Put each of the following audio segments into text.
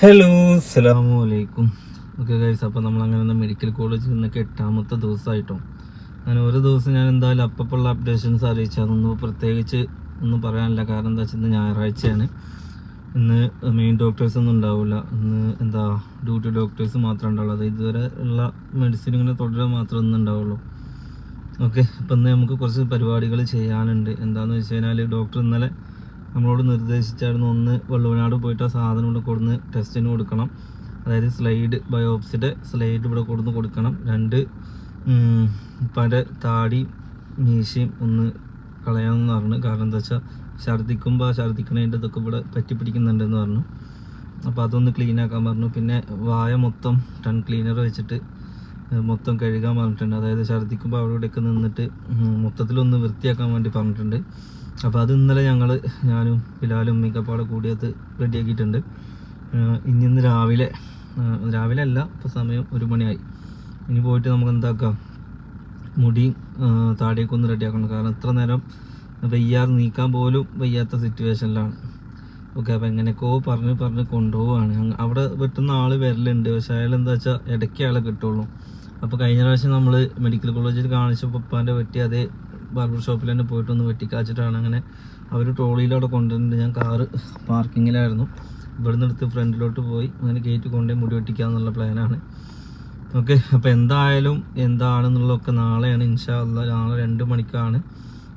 Hello അസ്സലാമു അലൈക്കും okay guys അപ്പോൾ നമ്മൾ അങ്ങനെ മെഡിക്കൽ കോളേജിൽ നിന്നൊക്കെ എട്ടാമത്തെ ദിവസമായിട്ടോ അങ്ങനെ ഒരു ദിവസം ഞാൻ എന്തായാലും അപ്പപ്പുള്ള അപ്ഡേഷൻസ് അറിയിച്ചതൊന്നും പ്രത്യേകിച്ച് ഒന്നും പറയാനില്ല. കാരണം എന്താ വെച്ചാൽ ഇന്ന് ഞായറാഴ്ചയാണ്. ഇന്ന് മെയിൻ ഡോക്ടേഴ്സ് ഒന്നും ഉണ്ടാവില്ല ഇന്ന് എന്താ ഡ്യൂട്ടി ഡോക്ടേഴ്സ് മാത്രമേ ഉണ്ടാവുള്ളൂ. അത് ഇതുവരെ ഉള്ള മെഡിസിൻ ഇങ്ങനെ തുടരുക മാത്രമേ ഒന്നും ഉണ്ടാവുള്ളൂ. ഓക്കെ അപ്പം ഇന്ന് നമുക്ക് കുറച്ച് പരിപാടികൾ ചെയ്യാനുണ്ട്. എന്താണെന്ന് വെച്ച് കഴിഞ്ഞാൽ ഡോക്ടർ ഇന്നലെ നമ്മളോട് നിർദ്ദേശിച്ചായിരുന്നു ഒന്ന് വള്ളുവനാട് പോയിട്ട് ആ സാധനം ഇവിടെ കൊടുന്ന് ടെസ്റ്റിന് കൊടുക്കണം. അതായത് സ്ലൈഡ് ബയോപ്സിയുടെ സ്ലൈഡ് ഇവിടെ കൊടുന്ന് കൊടുക്കണം. രണ്ട് പല താടി മീശയും ഒന്ന് കളയാമെന്ന് പറഞ്ഞു. കാരണം എന്താ വെച്ചാൽ ഛർദ്ദിക്കുമ്പോൾ ഛർദ്ദിക്കണതിന്റെ ഇതൊക്കെ ഇവിടെ പറ്റി പിടിക്കുന്നുണ്ടെന്ന് പറഞ്ഞു. അപ്പോൾ അതൊന്ന് ക്ലീൻ ആക്കാൻ പറഞ്ഞു. പിന്നെ വായ മൊത്തം ടൺ ക്ലീനർ വെച്ചിട്ട് മൊത്തം കഴുകാൻ പറഞ്ഞിട്ടുണ്ട്. അതായത് ഛർദ്ദിക്കുമ്പോൾ അവിടെ ഇവിടെയൊക്കെ നിന്നിട്ട് മൊത്തത്തിലൊന്ന് വൃത്തിയാക്കാൻ വേണ്ടി പറഞ്ഞിട്ടുണ്ട്. അപ്പോൾ അത് ഇന്നലെ ഞങ്ങൾ ഞാനും ബിലാലും മിക്കപ്പാടെ കൂടിയത് റെഡിയാക്കിയിട്ടുണ്ട് ഇനി ഇന്ന് രാവിലെ രാവിലെ അല്ല ഇപ്പോൾ സമയം ഒരു മണിയായി. ഇനി പോയിട്ട് നമുക്ക് എന്താക്കാം? മുടിയും താടിയൊക്കെ ഒന്ന് റെഡിയാക്കണം കാരണം ഇത്ര നേരം വയ്യാതെ നീക്കാൻ പോലും വയ്യാത്ത സിറ്റുവേഷനിലാണ് ഓക്കെ അപ്പോൾ എങ്ങനെയൊക്കെയോ പറഞ്ഞ് പറഞ്ഞ് കൊണ്ടുപോവാണ് അവിടെ വെട്ടുന്ന ആൾ വരലുണ്ട്. പക്ഷെ അയാൾ എന്താ വെച്ചാൽ ഇടയ്ക്ക് അയാളെ കിട്ടുള്ളൂ. അപ്പോൾ കഴിഞ്ഞ പ്രാവശ്യം നമ്മൾ മെഡിക്കൽ കോളേജിൽ കാണിച്ചപ്പോൾ പപ്പാന്റെ വെട്ടി അതേ ബാർബർ ഷോപ്പിൽ തന്നെ പോയിട്ടൊന്ന് വെട്ടിക്കാച്ചിട്ടാണ് അങ്ങനെ അവർ ട്രോളിയിലവിടെ കൊണ്ടുവന്നിട്ട് ഞാൻ കാറ് പാർക്കിങ്ങിലായിരുന്നു. ഇവിടുന്ന് എടുത്ത് ഫ്രണ്ടിലോട്ട് പോയി. അങ്ങനെ ഗേറ്റ് കൊണ്ടുപോയി മുടി വെട്ടിക്കാന്നുള്ള പ്ലാനാണ് ഓക്കെ അപ്പോൾ എന്തായാലും എന്താണെന്നുള്ളതൊക്കെ നാളെയാണ്. ഇൻഷാ അല്ലാ നാളെ രണ്ട് മണിക്കാണ്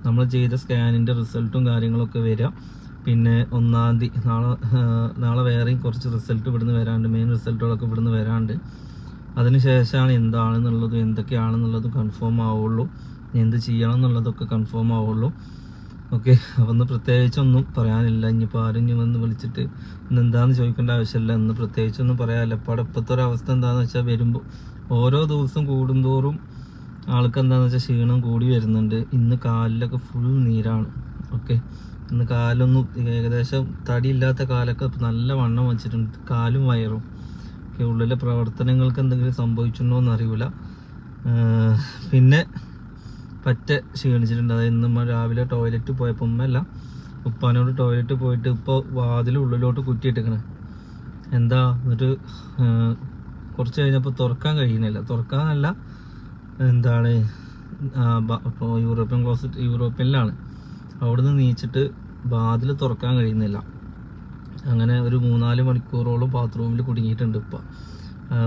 നമ്മൾ ചെയ്ത സ്കാനിന്റെ റിസൾട്ടും കാര്യങ്ങളൊക്കെ വരിക. പിന്നെ ഒന്നാം തീയതി നാളെ നാളെ വേറെയും കുറച്ച് റിസൾട്ട് ഇവിടുന്ന് വരാണ്ട് മെയിൻ റിസൾട്ടുകളൊക്കെ ഇവിടുന്ന് വരാണ്ട് അതിന് ശേഷമാണ് എന്താണെന്നുള്ളതും എന്തൊക്കെയാണെന്നുള്ളതും കൺഫേം ആവുള്ളൂ. എന്ത് ചെയ്യണം എന്നുള്ളതൊക്കെ കൺഫേം ആവുള്ളൂ. ഓക്കെ അപ്പം ഒന്ന് പ്രത്യേകിച്ചൊന്നും പറയാനില്ല. ഇനിയിപ്പോൾ ആരും ഇനി വന്ന് വിളിച്ചിട്ട് ഇന്ന് എന്താണെന്ന് ചോദിക്കേണ്ട ആവശ്യമില്ല. ഇന്ന് പ്രത്യേകിച്ചൊന്നും പറയാനില്ല. ഇപ്പോൾ ഇപ്പോഴത്തെ ഒരു അവസ്ഥ എന്താണെന്ന് വെച്ചാൽ വരുമ്പോൾ ഓരോ ദിവസം കൂടുന്തോറും ആൾക്ക് എന്താണെന്ന് വെച്ചാൽ ക്ഷീണം കൂടി വരുന്നുണ്ട്. ഇന്ന് കാലിലൊക്കെ ഫുൾ നീരാണ്. ഓക്കെ ഇന്ന് കാലൊന്നും ഏകദേശം തടിയില്ലാത്ത കാലൊക്കെ നല്ല വണ്ണം വെച്ചിട്ടുണ്ട്. കാലും വയറും. ഒക്കെ ഉള്ളിലെ പ്രവർത്തനങ്ങൾക്ക് എന്തെങ്കിലും സംഭവിച്ചിട്ടുണ്ടോ എന്നറിയില്ല പിന്നെ പറ്റ ക്ഷീണിച്ചിട്ടുണ്ട്. അതായത് ഇന്ന് രാവിലെ ടോയ്ലറ്റ് പോയപ്പോൾ അല്ല ഉപ്പാനോട് ടോയ്ലറ്റ് പോയിട്ട് ഇപ്പോൾ വാതിൽ ഉള്ളിലോട്ട് കുറ്റിയിട്ടിക്കണേ എന്താ? എന്നിട്ട് കുറച്ച് കഴിഞ്ഞപ്പോൾ തുറക്കാൻ കഴിയുന്നില്ല. തുറക്കാനല്ല എന്താണ് ഇപ്പോൾ യൂറോപ്യൻ ക്ലോസറ്റ് യൂറോപ്യനിലാണ്. അവിടുന്ന് നീച്ചിട്ട് വാതിൽ തുറക്കാൻ കഴിയുന്നില്ല. അങ്ങനെ ഒരു മൂന്നാൽ മണിക്കൂറോളം ബാത്റൂമിൽ കുടുങ്ങിയിട്ടുണ്ട് ഇപ്പം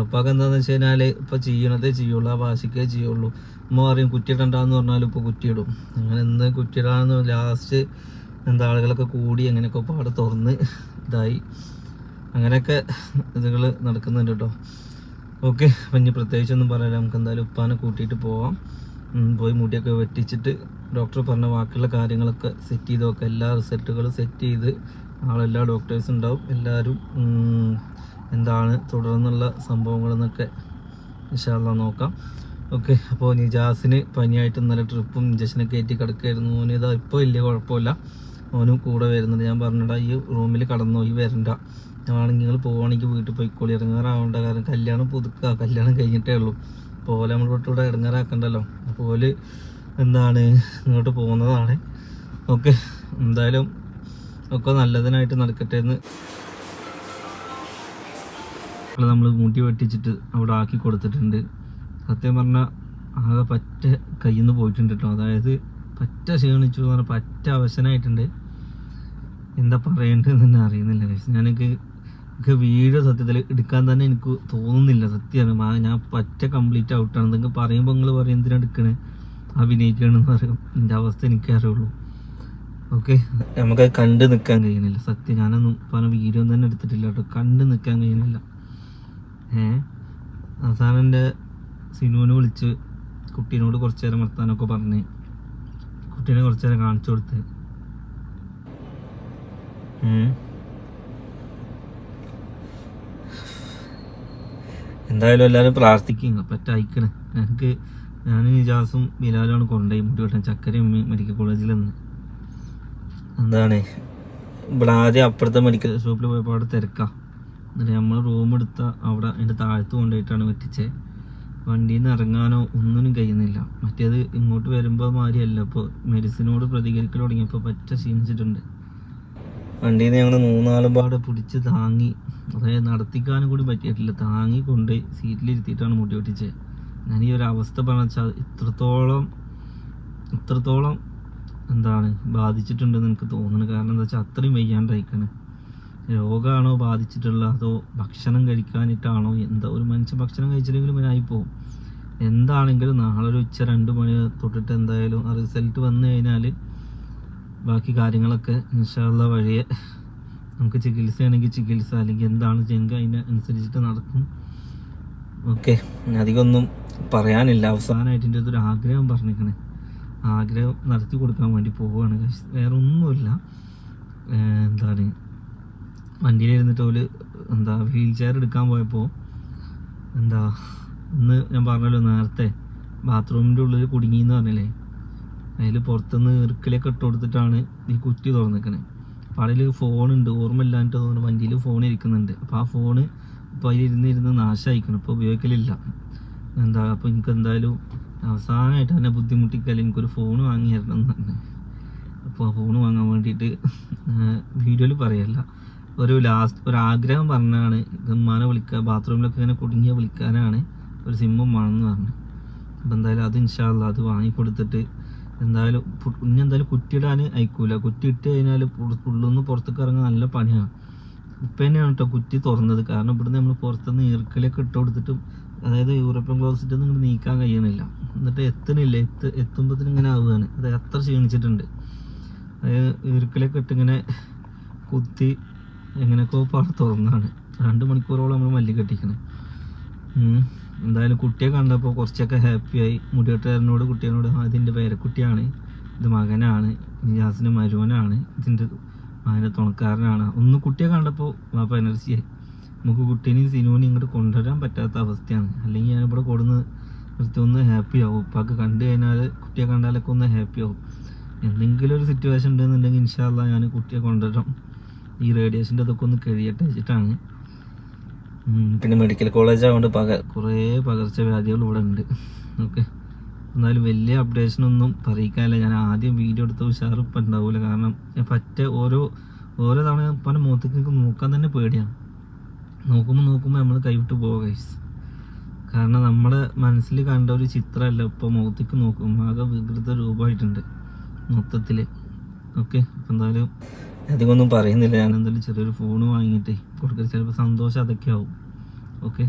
ഇപ്പം എന്താണെന്ന് വെച്ച് കഴിഞ്ഞാൽ ഇപ്പം ചെയ്യണതേ ചെയ്യുള്ളൂ ആ വാശിക്കേ ചെയ്യുള്ളൂ. ഉമ്മ പറയും കുറ്റിയിടണ്ടെന്ന് പറഞ്ഞാലും ഇപ്പോൾ കുറ്റിയിടും. അങ്ങനെ ഇന്ന് കുറ്റിയിടാന്ന് ലാസ്റ്റ് എന്താ ആളുകളൊക്കെ കൂടി അങ്ങനെയൊക്കെ പാട് തുറന്ന് ഇതായി. അങ്ങനെയൊക്കെ ഇതുകൾ നടക്കുന്നുണ്ട് കേട്ടോ. ഓക്കെ അപ്പം ഇനി പ്രത്യേകിച്ചൊന്നും പറയാനില്ല നമുക്ക് എന്തായാലും ഉപ്പാനെ കൂട്ടിയിട്ട് പോവാം. പോയി മുടിയൊക്കെ വെട്ടിച്ചിട്ട് ഡോക്ടർ പറഞ്ഞ ബാക്കിയുള്ള കാര്യങ്ങളൊക്കെ സെറ്റ് ചെയ്ത് നോക്കാം എല്ലാ റിസൾട്ടുകളും സെറ്റ് ചെയ്ത് ആളെല്ലാ ഡോക്ടേഴ്സ് ഉണ്ടാവും. എല്ലാവരും എന്താണ് തുടർന്നുള്ള സംഭവങ്ങളെന്നൊക്കെ ഇൻഷാല്ല നോക്കാം. ഓക്കെ അപ്പോൾ നിജാസിന് പനിയായിട്ട് ഇന്നലെ ട്രിപ്പും ഇഞ്ചക്ഷനൊക്കെ കയറ്റി കിടക്കായിരുന്നു ഇതാ ഇപ്പോൾ വലിയ കുഴപ്പമില്ല. മോനും കൂടെ വരുന്നുണ്ട്. ഞാൻ പറഞ്ഞിട്ടാ ഈ റൂമിൽ കടന്നു ഈ വരണ്ട. ഞാനാണെങ്കിൽ നിങ്ങൾ പോവുകയാണെങ്കിൽ വീട്ടിൽ പോയിക്കോളി. ഇറങ്ങാറാവേണ്ട. കാരണം കല്യാണം പുതുക്കുക കല്യാണം കഴിഞ്ഞിട്ടേ ഉള്ളൂ. അപ്പോൾ ഓല നമ്മൾ ഇവിടെ ഇറങ്ങാറാക്കണ്ടല്ലോ. അപ്പോൾ ഓൽ എന്താണ്? ഇങ്ങോട്ട് പോകുന്നതാണ്. ഓക്കെ എന്തായാലും ഒക്കെ നല്ലതിനായിട്ട് നടക്കട്ടെ എന്ന് നമ്മൾ മുടി വെട്ടിച്ചിട്ട് അവിടെ ആക്കി കൊടുത്തിട്ടുണ്ട്. സത്യം പറഞ്ഞാൽ ആകെ പറ്റ കയ്യിൽ നിന്ന് പോയിട്ടുണ്ട് കേട്ടോ അതായത് പറ്റ ക്ഷീണിച്ചു എന്ന് പറഞ്ഞാൽ പറ്റ അവശനായിട്ടുണ്ട്. എന്താ പറയേണ്ടതെന്ന് തന്നെ അറിയുന്നില്ല guys. ഞാനൊക്കെ എനിക്ക് വീഡിയോ സത്യത്തിൽ എടുക്കാൻ തന്നെ എനിക്ക് തോന്നുന്നില്ല സത്യമാണ് ഞാൻ പറ്റ കംപ്ലീറ്റ് ഔട്ടാണ് നിങ്ങൾക്ക് പറയുമ്പോൾ നിങ്ങൾ പറയും എന്തിനാണ് എടുക്കണേ? അഭിനയിക്കണമെന്ന് പറയും. എന്റെ അവസ്ഥ എനിക്കേ അറിയുള്ളൂ. ഓക്കെ നമുക്ക് കണ്ട് നിൽക്കാൻ കഴിയുന്നില്ല. സത്യം ഞാനൊന്നും പറഞ്ഞ വീഡിയോ ഒന്നും തന്നെ എടുത്തിട്ടില്ല കേട്ടോ കണ്ട് നിൽക്കാൻ കഴിയുന്നില്ല. ഏ? അവസാനം എന്റെ സിനുവിനെ വിളിച്ച് കുട്ടീനോട് കുറച്ച് നേരം വർത്താനൊക്കെ പറഞ്ഞ് കുട്ടീനെ കുറച്ച് നേരം കാണിച്ചു കൊടുത്ത്. എന്തായാലും എല്ലാവരും പ്രാർത്ഥിക്കുക പറ്റയക്കണേ എനിക്ക് ഞാൻ നിജാസും ബിലാലുമാണ് കൊണ്ടുപോയി മുടി വെട്ടാൻ. ചക്കരയും മെഡിക്കൽ കോളേജിൽ നിന്ന്. എന്താണ് ഇവിടെ ആദ്യം അപ്പുറത്തെ മെഡിക്കൽ ഷോപ്പിൽ പോയപ്പോൾ അവിടെ തിരക്കാം. എന്നിട്ട് നമ്മൾ റൂം എടുത്ത അവിടെ അതിന്റെ താഴത്ത് കൊണ്ടുപോയിട്ടാണ് വെട്ടിച്ചത് വണ്ടിയിൽ നിന്ന് ഇറങ്ങാനോ ഒന്നിനും കഴിയുന്നില്ല. മറ്റേത് ഇങ്ങോട്ട് വരുമ്പോൾ മാതിരിയല്ല. ഇപ്പോൾ മെഡിസിനോട് പ്രതികരിക്കൽ തുടങ്ങിയപ്പോൾ പറ്റ ക്ഷീണിച്ചിട്ടുണ്ട്. വണ്ടിയിൽ നിന്ന് ഞങ്ങൾ മൂന്നാളും പാടെ പിടിച്ച് താങ്ങി. അതായത് നടത്തിക്കാനും കൂടി പറ്റിയിട്ടില്ല. താങ്ങി കൊണ്ട് സീറ്റിലിരുത്തിയിട്ടാണ് മുടി ഒട്ടിച്ചത് ഞാൻ ഈ ഒരു അവസ്ഥ പറഞ്ഞ വെച്ചാൽ ഇത്രത്തോളം ഇത്രത്തോളം എന്താണ് ബാധിച്ചിട്ടുണ്ടെന്ന് എനിക്ക് തോന്നുന്നു. കാരണം എന്താ വെച്ചാൽ അത്രയും വയ്യാണ്ടായിക്കാണ്. രോഗമാണോ ബാധിച്ചിട്ടുള്ള അതോ ഭക്ഷണം കഴിക്കാനിട്ടാണോ എന്താ ഒരു മനുഷ്യൻ ഭക്ഷണം കഴിച്ചില്ലെങ്കിലും പോകും എന്താണെങ്കിലും നാളെ ഒരു ഉച്ച രണ്ട് മണി തൊട്ടിട്ട് എന്തായാലും ആ റിസൾട്ട് വന്നു കഴിഞ്ഞാൽ ബാക്കി കാര്യങ്ങളൊക്കെ ഇൻഷാല്ല വഴിയെ നമുക്ക് ചികിത്സയാണെങ്കിൽ ചികിത്സ അല്ലെങ്കിൽ എന്താണ് ചെയ്യുക അതിന് അനുസരിച്ചിട്ട് നടക്കും. ഓക്കെ അധികമൊന്നും പറയാനില്ല. അവസാനമായിട്ട് എന്റെ ഒരു ആഗ്രഹം പറഞ്ഞിരിക്കണേ ആഗ്രഹം നടത്തി കൊടുക്കാൻ വേണ്ടി പോവുകയാണ്. വേറെ ഒന്നുമില്ല എന്താണ്? വണ്ടിയിലിരുന്നിട്ട് ഓൽ എന്താ വീൽ ചെയർ എടുക്കാൻ പോയപ്പോൾ എന്താ ഇന്ന് ഞാൻ പറഞ്ഞല്ലോ നേരത്തെ ബാത്റൂമിന്റെ ഉള്ളിൽ കുടുങ്ങി എന്ന് പറഞ്ഞില്ലേ? അതിൽ പുറത്തുനിന്ന് ഇറുക്കിലേക്ക് ഇട്ട് കൊടുത്തിട്ടാണ് ഈ കുറ്റി തുറന്നിക്കണേ. അപ്പോൾ അതിൽ ഫോണുണ്ട് ഓർമ്മയില്ലാണ്ട് തോന്നുന്നു വണ്ടിയിൽ ഫോൺ ഇരിക്കുന്നുണ്ട്. അപ്പോൾ ആ ഫോണ് ഇപ്പോൾ അതിലിരുന്ന് ഇരുന്ന് നാശമായിക്കണം ഇപ്പോൾ ഉപയോഗിക്കലില്ല. എന്താ അപ്പോൾ എനിക്ക് എന്തായാലും അവസാനമായിട്ട് എന്നെ ബുദ്ധിമുട്ടിക്കാൽ എനിക്കൊരു ഫോൺ വാങ്ങി തരണം എന്ന് അപ്പോൾ ആ ഫോൺ വാങ്ങാൻ വേണ്ടിയിട്ട് വീഡിയോയിൽ പറയല്ല. ഒരു ലാസ്റ്റ് ഒരു ആഗ്രഹം പറഞ്ഞാണ്. ഉമ്മാനെ വിളിക്കുക ബാത്റൂമിലൊക്കെ ഇങ്ങനെ കുടുങ്ങിയ വിളിക്കാനാണ്. ഒരു സിമ്മും വേണമെന്ന് പറഞ്ഞു. അപ്പോൾ എന്തായാലും അത് ഇൻഷാല്ല അത് വാങ്ങിക്കൊടുത്തിട്ട് എന്തായാലും കുഞ്ഞ് എന്തായാലും കുറ്റിയിടാൻ അയക്കൂല. കുറ്റി ഇട്ട് കഴിഞ്ഞാൽ ഉള്ളൊന്ന് പുറത്തേക്ക് ഇറങ്ങാൻ നല്ല പണിയാണ് ഇപ്പം തന്നെയാണ് കേട്ടോ കുറ്റി തുറന്നത്. കാരണം ഇവിടുന്ന് നമ്മൾ പുറത്തുനിന്ന് ഈർക്കലൊക്കെ ഇട്ട് കൊടുത്തിട്ടും അതായത് യൂറോപ്യൻ ക്ലോസിറ്റ് ഒന്നും നീക്കാൻ കഴിയണില്ല. എന്നിട്ട് എത്തണില്ല എത്ത് എത്തുമ്പോഴത്തേനും ഇങ്ങനെ ആവുകയാണ്. അത് അത്ര ക്ഷീണിച്ചിട്ടുണ്ട്. അതായത് ഈർക്കലൊക്കെ ഇട്ട് ഇങ്ങനെ കുത്തി എങ്ങനെയൊക്കെ പാടെ തുറന്നാണ് രണ്ട് മണിക്കൂറോളം നമ്മൾ മല്ലി കെട്ടിക്കണം. എന്തായാലും കുട്ടിയെ കണ്ടപ്പോൾ കുറച്ചൊക്കെ ഹാപ്പിയായി മുടിവെട്ടുകാരനോട് കുട്ടിയോട് അതിന്റെ പേരക്കുട്ടിയാണ്. ഇത് മകനാണ്. നിജാസിന്റെ മരുവനാണ് ഇതിന്റെ അതിന്റെ തുണക്കാരനാണ്. ഒന്ന് കുട്ടിയെ കണ്ടപ്പോൾ വാപ്പ എനർജിയായി നമുക്ക് കുട്ടീനെയും സിനുവിനെയും ഇങ്ങോട്ട് കൊണ്ടുവരാൻ പറ്റാത്ത അവസ്ഥയാണ്. അല്ലെങ്കിൽ ഞാനിവിടെ കൊടുന്ന് നിർത്തി ഒന്ന് ഹാപ്പി ആവും. ഉപ്പാക്ക് കണ്ടു കഴിഞ്ഞാൽ കുട്ടിയെ കണ്ടാലൊക്കെ ഒന്ന് ഹാപ്പി ആവും. എന്തെങ്കിലും ഒരു സിറ്റുവേഷൻ ഉണ്ടെന്നുണ്ടെങ്കിൽ ഇൻഷാല്ല ഞാൻ കുട്ടിയെ കൊണ്ടുവരാം. ഈ റേഡിയേഷന്റെ അതൊക്കെ ഒന്ന് കഴിയട്ടെ വെച്ചിട്ടാണ്. പിന്നെ മെഡിക്കൽ കോളേജ് ആയതുകൊണ്ട് പക കുറേ പകർച്ചവ്യാധികൾ ഇവിടെ ഉണ്ട്. ഓക്കെ. എന്നാലും വലിയ അപ്ഡേഷൻ ഒന്നും പറയിക്കാനില്ല. ഞാൻ ആദ്യം വീഡിയോ എടുത്ത ഉഷാർ ഇപ്പം ഉണ്ടാവില്ല കാരണം ഞാൻ പറ്റ ഓരോ ഓരോ തവണ പല മുഖത്തേക്ക് എനിക്ക് നോക്കാൻ തന്നെ പേടിയാണ് നോക്കുമ്പോൾ നോക്കുമ്പോൾ നമ്മൾ കൈവിട്ട് പോവുക കാരണം നമ്മുടെ മനസ്സിൽ കണ്ട ഒരു ചിത്രമല്ല ഇപ്പോൾ മുഖത്തേക്ക് നോക്കുമ്പോൾ ആകെ വികൃത രൂപമായിട്ടുണ്ട് മൊത്തത്തിൽ ഓക്കെ. അപ്പം എന്തായാലും അധികമൊന്നും പറയുന്നില്ല. ഞാൻ എന്തായാലും ചെറിയൊരു ഫോൺ വാങ്ങിയിട്ട് കൊടുക്കുക ചിലപ്പോൾ സന്തോഷം അതൊക്കെ ആവും ഓക്കെ